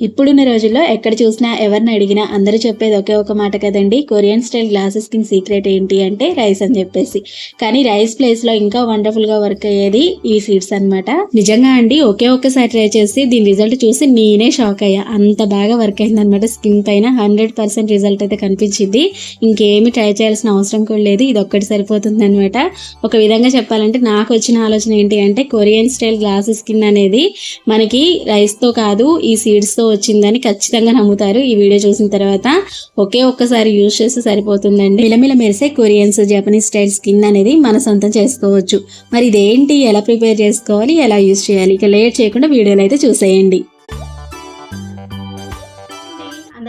ఇప్పుడున్న రోజుల్లో ఎక్కడ చూసినా ఎవరిని అడిగినా అందరూ చెప్పేది ఒకే ఒక మాట కదండి. కొరియన్ స్టైల్ గ్లాసెస్కి సీక్రెట్ ఏంటి అంటే రైస్ అని చెప్పేసి. కానీ రైస్ ప్లేస్లో ఇంకా వండర్ఫుల్గా వర్క్ అయ్యేది ఈ సీడ్స్ అన్నమాట. నిజంగా అండి ఒకే ఒక్కసారి ట్రై చేసి దీని రిజల్ట్ చూసి నేనే షాక్ అయ్యా. అంత బాగా వర్క్ అయింది అనమాట స్కిన్ పైన. హండ్రెడ్ పర్సెంట్ రిజల్ట్ అయితే కనిపించింది. ఇంకేమి ట్రై చేయాల్సిన అవసరం కూడా లేదు. ఇది ఒక్కటి సరిపోతుంది అనమాట ఒక విధంగా చెప్పాలంటే నాకు వచ్చిన ఆలోచన ఏంటి అంటే కొరియన్ స్టైల్ గ్లాసెస్ స్కిన్ అనేది మనకి రైస్తో కాదు ఈ సీడ్స్తో వచ్చిందని ఖచ్చితంగా నమ్ముతారు. ఈ వీడియో చూసిన తర్వాత ఒకే ఒక్కసారి యూజ్ చేస్తే సరిపోతుందండి. మిలమిల మెరిసే కొరియన్స్ జపనీస్ స్టైల్ స్కిన్ అనేది మన సొంతం చేసుకోవచ్చు. మరి ఇదేంటి? ఎలా ప్రిపేర్ చేసుకోవాలి? ఎలా యూజ్ చేయాలి? ఇక లేట్ చేయకుండా వీడియోలు అయితే చూసేయండి.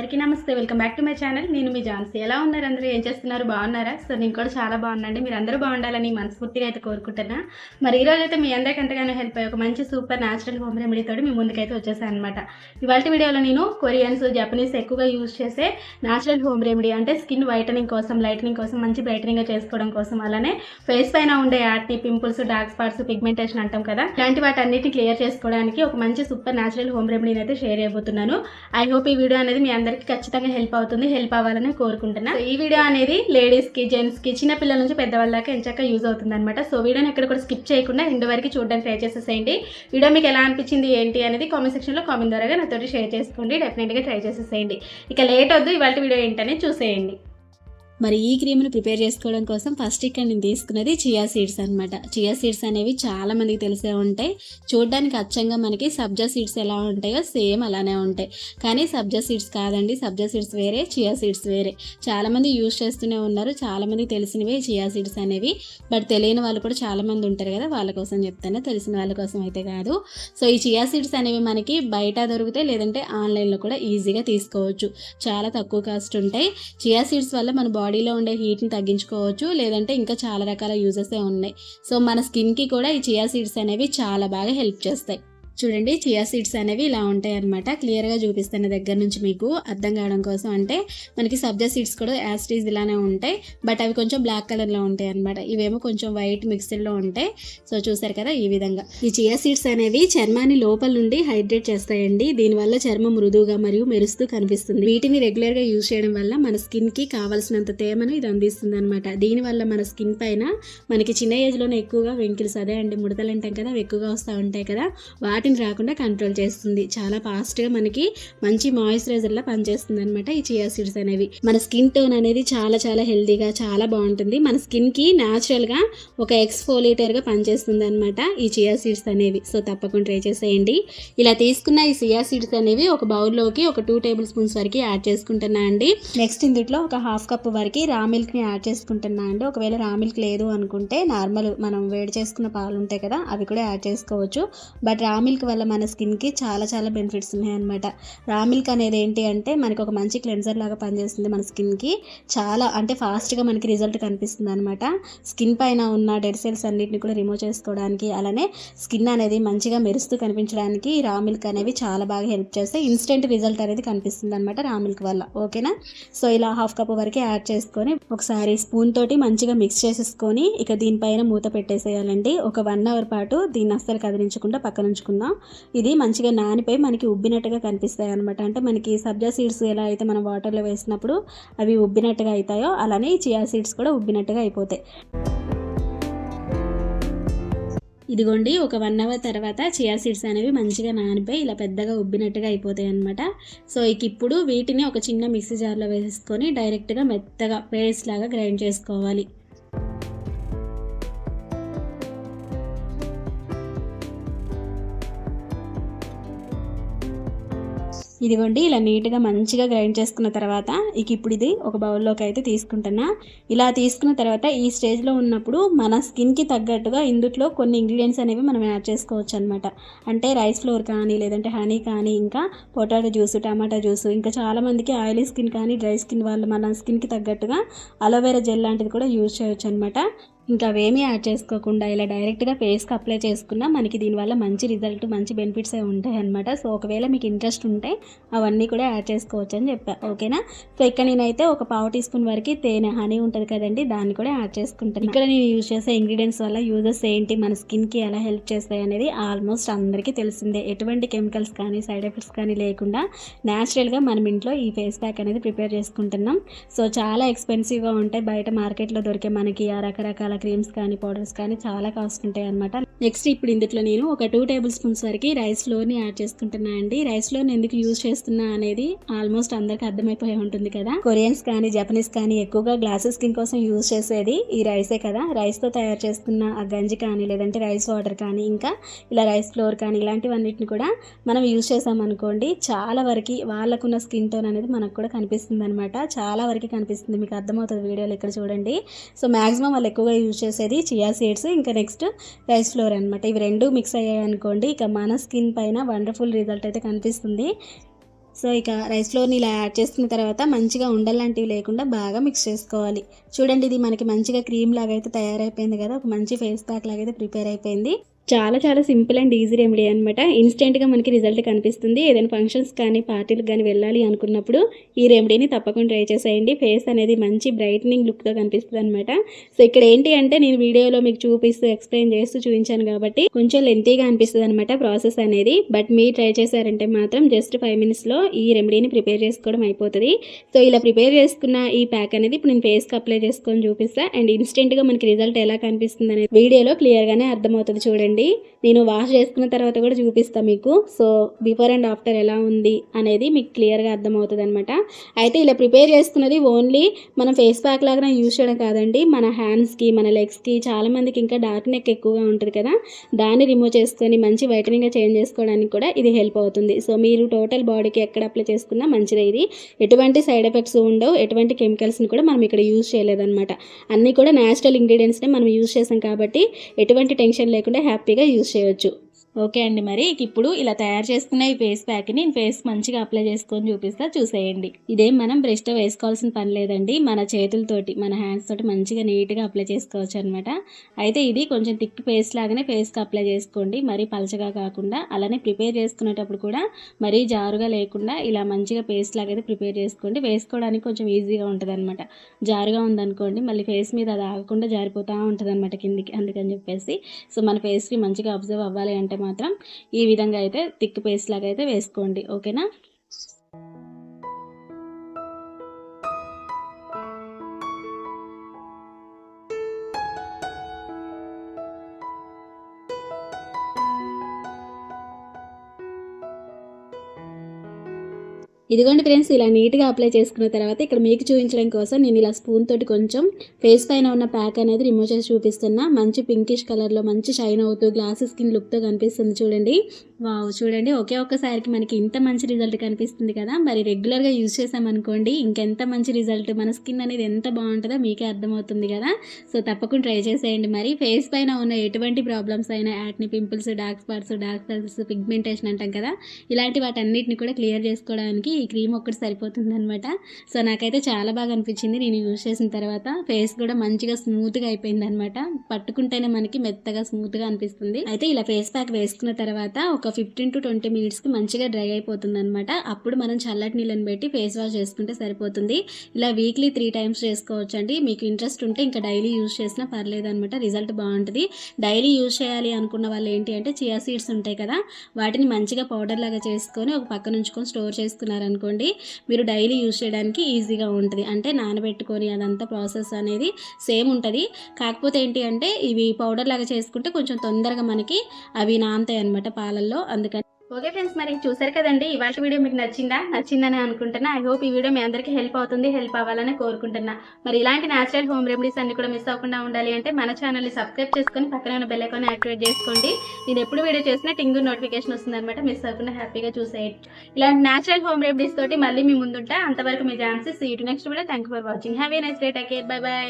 అందరికీ నమస్తే. Welcome back to my channel. నేను మీ ఝాన్సీ. ఎలా ఉన్నారు అందరూ? ఏం చేస్తున్నారు? బాగున్నారా? సో నేను కూడా చాలా బాగున్నాండి మీరు అందరూ బాగుండాలని మనస్ఫూర్తిగా అయితే కోరుకుంటున్నా. మరి ఈ రోజు అయితే మీ అందరికీ ఎంతగానో హెల్ప్ అయ్యే ఒక మంచి సూపర్ న్యాచురల్ హోమ్ రెమెడీ తోటి మీ ముందుకైతే వచ్చేసాను అనమాట ఇవాళ వీడియోలో నేను కొరియన్స్ జపనీస్ ఎక్కువగా యూజ్ చేసే న్యాచురల్ హోమ్ రెమెడీ అంటే స్కిన్ వైటనింగ్ కోసం లైటనింగ్ కోసం మంచి బ్రైటనింగ్గా చేసుకోవడం కోసం అలానే ఫేస్ పైన ఉండే యాక్ని పింపుల్స్ డార్క్ స్పాట్స్ పిగ్మెంటేషన్ అంటాం కదా ఇలాంటి వాటన్నిటిని క్లియర్ చేసుకోవడానికి ఒక మంచి సూపర్ న్యాచురల్ హోమ్ రెమెడీని అయితే షేర్ చేయబోతున్నాను. ఐ హోప్ ఈ వీడియో అనేది మీ అందరికీ ఖచ్చితంగా హెల్ప్ అవుతుంది. హెల్ప్ అవ్వాలని కోరుకుంటున్నా. సో ఈ వీడియో అనేది లేడీస్కి జెంట్స్కి చిన్న పిల్లల నుంచి పెద్దవాళ్ళ దాకా యూజ్ అవుతుంది అనమాట సో వీడియోని ఎక్కడ కూడా స్కిప్ చేయకుండా ఇంటి వరకు చూడడానికి ట్రై చేసేసేయండి. వీడియో మీకు ఎలా అనిపించింది ఏంటి అనేది కామెంట్ సెక్షన్లో కామెంట్ ద్వారా నాతో షేర్ చేసుకోండి. డెఫినెట్గా ట్రై చేసేసేయండి. ఇక లేట్ వద్దు ఇవాళ వీడియో ఏంటనే చూసేయండి. మరి ఈ క్రీమ్ని ప్రిపేర్ చేసుకోవడం కోసం ఫస్ట్ ఇక్కడ నేను తీసుకున్నది చియా సీడ్స్ అనమాట చియా సీడ్స్ అనేవి చాలా మందికి తెలిసే ఉంటాయి. చూడడానికి అచ్చంగా మనకి సబ్జా సీడ్స్ ఎలా ఉంటాయో సేమ్ అలానే ఉంటాయి. కానీ సబ్జా సీడ్స్ కాదండి. సబ్జా సీడ్స్ వేరే చియా సీడ్స్ వేరే. చాలామంది యూస్ యూజ్ చేస్తూనే ఉన్నారు. చాలామంది తెలిసినవి తెలిసినవే చియా సీడ్స్ అనేవి. బట్ తెలియని వాళ్ళు కూడా చాలామంది ఉంటారు కదా వాళ్ళ కోసం చెప్తాను. తెలిసిన వాళ్ళ కోసం అయితే కాదు. సో ఈ చియా సీడ్స్ అనేవి మనకి బయట దొరుకుతాయి లేదంటే ఆన్లైన్లో కూడా ఈజీగా తీసుకోవచ్చు. చాలా తక్కువ కాస్ట్ ఉంటాయి. చియా సీడ్స్ వల్ల మన బాడీ బాడీలో ఉండే హీట్ని తగ్గించుకోవచ్చు లేదంటే ఇంకా చాలా రకాల యూజెస్ ఉన్నాయి. సో మన స్కిన్కి కూడా ఈ చియా సీడ్స్ అనేవి చాలా బాగా హెల్ప్ చేస్తాయి. చూడండి చియా సీడ్స్ అనేవి ఇలా ఉంటాయి అనమాట క్లియర్గా చూపిస్తున్న దగ్గర నుంచి మీకు అర్థం కావడం కోసం అంటే మనకి సబ్జా సీడ్స్ కూడా యాస్టీస్ ఇలానే ఉంటాయి. బట్ అవి కొంచెం బ్లాక్ కలర్లో ఉంటాయి అనమాట ఇవేమో కొంచెం వైట్ మిక్స్డ్లో ఉంటాయి. సో చూసారు కదా ఈ విధంగా. ఈ చియా సీడ్స్ అనేవి చర్మాన్ని లోపల నుండి హైడ్రేట్ చేస్తాయండి. దీనివల్ల చర్మం మృదువుగా మరియు మెరుస్తూ కనిపిస్తుంది. వీటిని రెగ్యులర్గా యూజ్ చేయడం వల్ల మన స్కిన్కి కావాల్సినంత తేమను ఇది అందిస్తుంది అనమాట దీనివల్ల మన స్కిన్ పైన మనకి చిన్న ఏజ్లోనే ఎక్కువగా వెంకిల్స్ అదే అండి ముడతలు అంటాం కదా అవి ఎక్కువగా వస్తూ ఉంటాయి కదా. వాటి వాటిని రాకుండా కంట్రోల్ చేస్తుంది. చాలా ఫాస్ట్గా మనకి మంచి మాయిశ్చరైజర్లా పనిచేస్తుంది అనమాట ఈ చియా సీడ్స్ అనేవి. మన స్కిన్ టోన్ అనేది చాలా చాలా హెల్తీగా చాలా బాగుంటుంది. మన స్కిన్కి న్యాచురల్గా ఒక ఎక్స్ఫోలేటర్గా పనిచేస్తుంది అనమాట ఈ చియా సీడ్స్ అనేవి. సో తప్పకుండా ట్రై చేసేయండి. ఇలా తీసుకున్న ఈ సియా సీడ్స్ అనేవి ఒక బౌల్లోకి ఒక టూ టేబుల్ స్పూన్స్ వరకు యాడ్ చేసుకుంటున్నా అండి. నెక్స్ట్ ఇందులో ఒక హాఫ్ కప్ వరకు రా మిల్క్ని యాడ్ చేసుకుంటున్నా అండి. ఒకవేళ రా మిల్క్ లేదు అనుకుంటే నార్మల్ మనం వేడి చేసుకున్న పాలు ఉంటాయి కదా అవి కూడా యాడ్ చేసుకోవచ్చు. బట్ రా మిల్క్ వల్ల మన స్కిన్కి చాలా చాలా బెనిఫిట్స్ ఉన్నాయన్నమాట. రా మిల్క్ అనేది ఏంటి అంటే మనకి ఒక మంచి క్లెన్జర్ లాగా పనిచేస్తుంది మన స్కిన్కి. చాలా అంటే ఫాస్ట్గా మనకి రిజల్ట్ కనిపిస్తుంది అనమాట స్కిన్ పైన ఉన్న డెడ్ సెల్స్ అన్నిటిని కూడా రిమూవ్ చేసుకోవడానికి అలానే స్కిన్ అనేది మంచిగా మెరుస్తూ కనిపించడానికి రా మిల్క్ అనేవి చాలా బాగా హెల్ప్ చేస్తాయి. ఇన్స్టెంట్ రిజల్ట్ అనేది కనిపిస్తుంది అనమాట రా మిల్క్ వల్ల ఓకేనా సో ఇలా హాఫ్ కప్ వరకు యాడ్ చేసుకొని ఒకసారి స్పూన్ తోటి మంచిగా మిక్స్ చేసేసుకొని ఇక దీనిపైన మూత పెట్టేసేయాలండి. ఒక వన్ అవర్ పాటు దీన్ని అస్సలు కదిలించకుండా పక్కన ఉంచుకుందాం ఇది మంచిగా నానిపోయి మనకి ఉబ్బినట్టుగా కనిపిస్తాయి అనమాట అంటే మనకి సబ్జా సీడ్స్ ఎలా అయితే మనం వాటర్లో వేసినప్పుడు అవి ఉబ్బినట్టుగా అవుతాయో అలానే ఈ చియా సీడ్స్ కూడా ఉబ్బినట్టుగా అయిపోతాయి. ఇదిగోండి ఒక వన్ అవర్ తర్వాత చియా సీడ్స్ అనేవి మంచిగా నానిపోయి ఇలా పెద్దగా ఉబ్బినట్టుగా అయిపోతాయి అనమాట సో ఇక ఇప్పుడు వీటిని ఒక చిన్న మిక్సీ జార్లో వేసుకొని డైరెక్ట్గా మెత్తగా పేస్ట్ లాగా గ్రైండ్ చేసుకోవాలి. ఇదిగోండి ఇలా నీట్గా మంచిగా గ్రైండ్ చేసుకున్న తర్వాత ఇక ఇప్పుడు ఇది ఒక బౌల్లోకి అయితే తీసుకుంటున్నా. ఇలా తీసుకున్న తర్వాత ఈ స్టేజ్లో ఉన్నప్పుడు మన స్కిన్కి తగ్గట్టుగా ఇందుట్లో కొన్ని ఇంగ్రీడియంట్స్ అనేవి మనం యాడ్ చేసుకోవచ్చు అనమాట అంటే రైస్ ఫ్లోర్ కానీ లేదంటే హనీ కానీ ఇంకా పొటాటో జ్యూస్ టమాటా జ్యూస్ ఇంకా చాలామందికి ఆయిలీ స్కిన్ కానీ డ్రై స్కిన్ వాళ్ళు మన స్కిన్కి తగ్గట్టుగా అలోవెరా జెల్ లాంటిది కూడా యూజ్ చేయొచ్చు అనమాట ఇంకా అవేమీ యాడ్ చేసుకోకుండా ఇలా డైరెక్ట్గా ఫేస్కి అప్లై చేసుకున్నా మనకి దీనివల్ల మంచి రిజల్ట్ మంచి బెనిఫిట్స్ ఉంటాయి అనమాట సో ఒకవేళ మీకు ఇంట్రెస్ట్ ఉంటే అవన్నీ కూడా యాడ్ చేసుకోవచ్చు అని చెప్పా. ఓకేనా? సో ఇక్కడ నేనైతే ఒక పావు టీ స్పూన్ వరకు తేనె హనీ ఉంటుంది కదండి దాన్ని కూడా యాడ్ చేసుకుంటాను ఇక్కడ నేను యూజ్ చేసే ఇంగ్రీడియంట్స్ వల్ల యూజెస్ ఏంటి మన స్కిన్కి ఎలా హెల్ప్ చేస్తాయి అనేది ఆల్మోస్ట్ అందరికీ తెలిసిందే. ఎటువంటి కెమికల్స్ కానీ సైడ్ ఎఫెక్ట్స్ కానీ లేకుండా న్యాచురల్గా మనం ఇంట్లో ఈ ఫేస్ ప్యాక్ అనేది ప్రిపేర్ చేసుకుంటున్నాం. సో చాలా ఎక్స్పెన్సివ్గా ఉంటాయి. బయట మార్కెట్లో దొరికే మనకి ఆ రకరకాల క్రీమ్స్ కానీ పౌడర్స్ కానీ చాలా కాస్ట్ ఉంటాయి అనమాట నెక్స్ట్ ఇప్పుడు ఇందులో నేను ఒక టూ టేబుల్ స్పూన్స్ వరకు రైస్ ఫ్లోర్ని యాడ్ చేసుకుంటున్నా అండి. రైస్ ఫ్లోర్ని ఎందుకు యూజ్ చేస్తున్నా అనేది ఆల్మోస్ట్ అందరికి అర్థమైపోయి ఉంటుంది కదా. కొరియన్స్ కానీ జపనీస్ కానీ ఎక్కువగా గ్లాసెస్ స్కిన్ కోసం యూజ్ చేసేది ఈ రైసే కదా. రైస్తో తయారు చేస్తున్న ఆ గంజి కానీ లేదంటే రైస్ వాటర్ కానీ ఇంకా ఇలా రైస్ ఫ్లోర్ కానీ ఇలాంటివన్నిటిని కూడా మనం యూజ్ చేసామనుకోండి చాలా వరకు వాళ్ళకున్న స్కిన్ టోన్ అనేది మనకు కూడా కనిపిస్తుంది అనమాట చాలా వరకు కనిపిస్తుంది. మీకు అర్థమవుతుంది వీడియోలు ఇక్కడ చూడండి. సో మ్యాక్సిమం వాళ్ళు ఎక్కువగా యూజ్ చేసేది చియా సీడ్స్ ఇంకా నెక్స్ట్ రైస్ ఫ్లోర్ అనమాట ఇవి రెండు మిక్స్ అయ్యాయి అనుకోండి ఇక మన స్కిన్ పైన వండర్ఫుల్ రిజల్ట్ అయితే కనిపిస్తుంది. సో ఇక రైస్ ఫ్లోర్ని ఇలా యాడ్ చేసుకున్న తర్వాత మంచిగా ఉండలాంటివి లేకుండా బాగా మిక్స్ చేసుకోవాలి. చూడండి ఇది మనకి మంచిగా క్రీమ్ లాగా అయితే తయారైపోయింది కదా ఒక మంచి ఫేస్ ప్యాక్ లాగా అయితే ప్రిపేర్ అయిపోయింది. చాలా చాలా సింపుల్ అండ్ ఈజీ రెమెడీ అనమాట ఇన్స్టెంట్గా మనకి రిజల్ట్ కనిపిస్తుంది. ఏదైనా ఫంక్షన్స్ కానీ పార్టీలకు కానీ వెళ్ళాలి అనుకున్నప్పుడు ఈ రెమెడీని తప్పకుండా ట్రై చేసేయండి. ఫేస్ అనేది మంచి బ్రైట్నింగ్ లుక్తో కనిపిస్తుంది అనమాట సో ఇక్కడ ఏంటి అంటే నేను వీడియోలో మీకు చూపిస్తూ ఎక్స్ప్లెయిన్ చేస్తూ చూపించాను కాబట్టి కొంచెం లెంతీగా అనిపిస్తుంది అనమాట ప్రాసెస్ అనేది. బట్ మీరు ట్రై చేశారంటే మాత్రం జస్ట్ ఫైవ్ మినిట్స్లో ఈ రెమెడీని ప్రిపేర్ చేసుకోవడం అయిపోతుంది. సో ఇలా ప్రిపేర్ చేసుకున్న ఈ ప్యాక్ అనేది ఇప్పుడు నేను ఫేస్కి అప్లై చేసుకొని చూపిస్తాను అండ్ ఇన్స్టెంట్గా మనకి రిజల్ట్ ఎలా కనిపిస్తుంది అనేది వీడియోలో క్లియర్గానే అర్థమవుతుంది చూడండి. నేను వాష్ చేసుకున్న తర్వాత కూడా చూపిస్తాను మీకు. సో బిఫోర్ అండ్ ఆఫ్టర్ ఎలా ఉంది అనేది మీకు క్లియర్గా అర్థమవుతుంది అనమాట అయితే ఇలా ప్రిపేర్ చేసుకున్నది ఓన్లీ మనం ఫేస్ ప్యాక్ లాగా యూజ్ చేయడం కాదండి. మన హ్యాండ్స్కి మన లెగ్స్కి చాలామందికి ఇంకా డార్క్ నెక్ ఎక్కువగా ఉంటుంది కదా. దాన్ని రిమూవ్ చేసుకొని మంచి వైటనింగ్గా చేంజ్ చేసుకోవడానికి కూడా ఇది హెల్ప్ అవుతుంది. సో మీరు టోటల్ బాడీకి ఎక్కడ అప్లై చేసుకున్నా మంచిదే ఇది. ఎటువంటి సైడ్ ఎఫెక్ట్స్ ఉండవు. ఎటువంటి కెమికల్స్ని కూడా మనం ఇక్కడ యూజ్ చేయలేదన్నమాట. అన్నీ కూడా న్యాచురల్ ఇంగ్రీడియంట్స్నే మనం యూజ్ చేసాం కాబట్టి ఎటువంటి టెన్షన్ లేకుండా హ్యాపీ హ్యాపీగా యూజ్ చేయొచ్చు. ఓకే అండి. మరి ఇప్పుడు ఇలా తయారు చేసుకున్న ఈ ఫేస్ ప్యాక్ని ఫేస్ మంచిగా అప్లై చేసుకొని చూపిస్తా చూసేయండి. ఇదేం మనం బ్రష్తో వేసుకోవాల్సిన పని లేదండి. మన చేతులతోటి మన హ్యాండ్స్ తోటి మంచిగా నీట్గా అప్లై చేసుకోవచ్చు అనమాట అయితే ఇది కొంచెం థిక్ పేస్ట్ లాగానే ఫేస్కి అప్లై చేసుకోండి. మరీ పలచగా కాకుండా అలానే ప్రిపేర్ చేసుకునేటప్పుడు కూడా మరీ జారుగా లేకుండా ఇలా మంచిగా పేస్ట్ లాగైతే ప్రిపేర్ చేసుకోండి. వేసుకోవడానికి కొంచెం ఈజీగా ఉంటుంది అనమాట జారుగా ఉందనుకోండి మళ్ళీ ఫేస్ మీద అది ఆగకుండా జారిపోతూ ఉంటుంది అనమాట కిందికి అందుకని చెప్పేసి. సో మన ఫేస్కి మంచిగా అబ్జర్వ్ అవ్వాలి అంటే మాత్రం ఈ విధంగా అయితే థిక్ పేస్ట్ లాగా అయితే వేసుకోండి. ఓకేనా? ఇదిగోండి ఫ్రెండ్స్ ఇలా నీట్గా అప్లై చేసుకున్న తర్వాత ఇక్కడ మీకు చూపించడం కోసం నేను ఇలా స్పూన్ తోటి కొంచెం ఫేస్ పైన ఉన్న ప్యాక్ అనేది రిమూవ్ చేసి చూపిస్తున్నా. మంచి పింకిష్ కలర్లో మంచి షైన్ అవుతూ గ్లాస్ స్కిన్ లుక్తో కనిపిస్తుంది చూడండి. వావ్ చూడండి. ఒకే ఒక్కసారికి మనకి ఇంత మంచి రిజల్ట్ కనిపిస్తుంది కదా. మరి రెగ్యులర్గా యూజ్ చేసామనుకోండి ఇంకెంత మంచి రిజల్ట్ మన స్కిన్ అనేది ఎంత బాగుంటుందో మీకే అర్థమవుతుంది కదా. సో తప్పకుండా ట్రై చేసేయండి మరి. ఫేస్ పైన ఉన్న ఎటువంటి ప్రాబ్లమ్స్ అయినా యాట్ని pimples dark spots dark circles pigmentation అంటాం కదా. ఇలాంటి వాటన్నిటిని కూడా క్లియర్ చేసుకోవడానికి ఈ క్రీమ్ ఒక్కటి సరిపోతుంది అనమాట సో నాకైతే చాలా బాగా అనిపించింది. నేను యూజ్ చేసిన తర్వాత ఫేస్ కూడా మంచిగా స్మూత్గా అయిపోయింది అనమాట పట్టుకుంటేనే మనకి మెత్తగా స్మూత్గా అనిపిస్తుంది. అయితే ఇలా ఫేస్ ప్యాక్ వేసుకున్న తర్వాత ఒక ఫిఫ్టీన్ టు ట్వంటీ మినిట్స్కి మంచిగా డ్రై అయిపోతుంది అనమాట అప్పుడు మనం చల్లటి నీళ్ళని పెట్టి ఫేస్ వాష్ చేసుకుంటే సరిపోతుంది. ఇలా వీక్లీ త్రీ టైమ్స్ చేసుకోవచ్చు అండి మీకు ఇంట్రెస్ట్ ఉంటే ఇంకా డైలీ యూజ్ చేసినా పర్లేదు అనమాట రిజల్ట్ బాగుంటుంది. డైలీ యూజ్ చేయాలి అనుకున్న వాళ్ళు ఏంటి అంటే చియా సీడ్స్ ఉంటాయి కదా వాటిని మంచిగా పౌడర్ లాగా చేసుకొని ఒక పక్కన ఉంచుకొని స్టోర్ చేసుకున్నారనుకోండి మీరు డైలీ యూజ్ చేయడానికి ఈజీగా ఉంటుంది. అంటే నానబెట్టుకొని అదంతా ప్రాసెస్ అనేది సేమ్ ఉంటుంది. కాకపోతే ఏంటి అంటే ఇవి పౌడర్ లాగా చేసుకుంటే కొంచెం తొందరగా మనకి అవి నానతాయి అనమాట పాలల్లో. అందుకని ఓకే ఫ్రెండ్స్ మరి చూసారు కదండి ఇవాళ వీడియో మీకు నచ్చిందా? నచ్చిందని అనుకుంటున్నా. ఐ హోప్ ఈ వీడియో మీ అందరికీ హెల్ప్ అవుతుంది హెల్ప్ అవ్వాలని కోరుకుంటున్నా. మరి ఇలాంటి న్యాచురల్ హోమ్ రెమెడీస్ అన్ని కూడా మిస్ అవ్వకుండా ఉండాలి అంటే మన ఛానల్ని సబ్స్క్రైబ్ చేసుకొని పక్కన ఉన్న బెల్ ఐకాన్ యాక్టివేట్ చేసుకోండి. నేను ఎప్పుడు వీడియో చేసినా టింగు నోటిఫికేషన్ వస్తుందన్నమాట. మిస్ అవ్వకుండా హ్యాపీగా చూసేయచ్చు ఇలాంటి న్యాచురల్ హోమ్ రెమెడీస్ తోటి మళ్ళీ మీ ముందుంటా. అంతవరకు మీ chances see to next video thank for watching have a next nice day take care bye bye